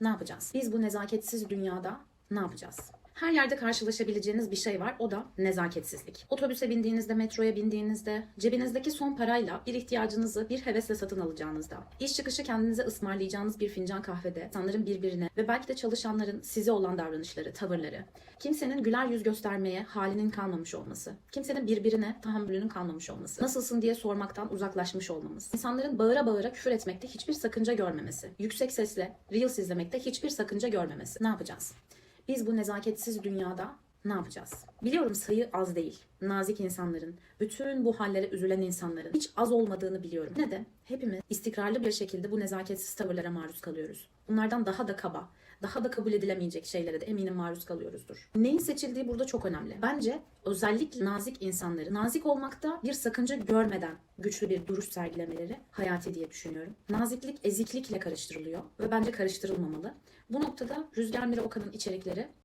Ne yapacağız? Biz bu nezaketsiz dünyada ne yapacağız? Her yerde karşılaşabileceğiniz bir şey var. O da nezaketsizlik. Otobüse bindiğinizde, metroya bindiğinizde, cebinizdeki son parayla bir ihtiyacınızı bir hevesle satın alacağınızda, iş çıkışı kendinize ısmarlayacağınız bir fincan kahvede, insanların birbirine ve belki de çalışanların size olan davranışları, tavırları, kimsenin güler yüz göstermeye halinin kalmamış olması, kimsenin birbirine tahammülünün kalmamış olması, nasılsın diye sormaktan uzaklaşmış olmamız, insanların bağıra bağıra küfür etmekte hiçbir sakınca görmemesi, yüksek sesle Reels izlemekte hiçbir sakınca görmemesi. Ne yapacağız? Biz bu nezaketsiz dünyada ne yapacağız? Biliyorum sayı az değil. Nazik insanların, bütün bu hallere üzülen insanların hiç az olmadığını biliyorum. Ne de hepimiz istikrarlı bir şekilde bu nezaketsiz tavırlara maruz kalıyoruz. Bunlardan daha da kaba, daha da kabul edilemeyecek şeylere de eminim maruz kalıyoruzdur. Neyin seçildiği burada çok önemli. Bence özellikle nazik insanları, nazik olmakta bir sakınca görmeden güçlü bir duruş sergilemeleri hayati diye düşünüyorum. Naziklik eziklikle karıştırılıyor ve bence karıştırılmamalı. Bu noktada Rüzgar Mira Okan'ın içerikleri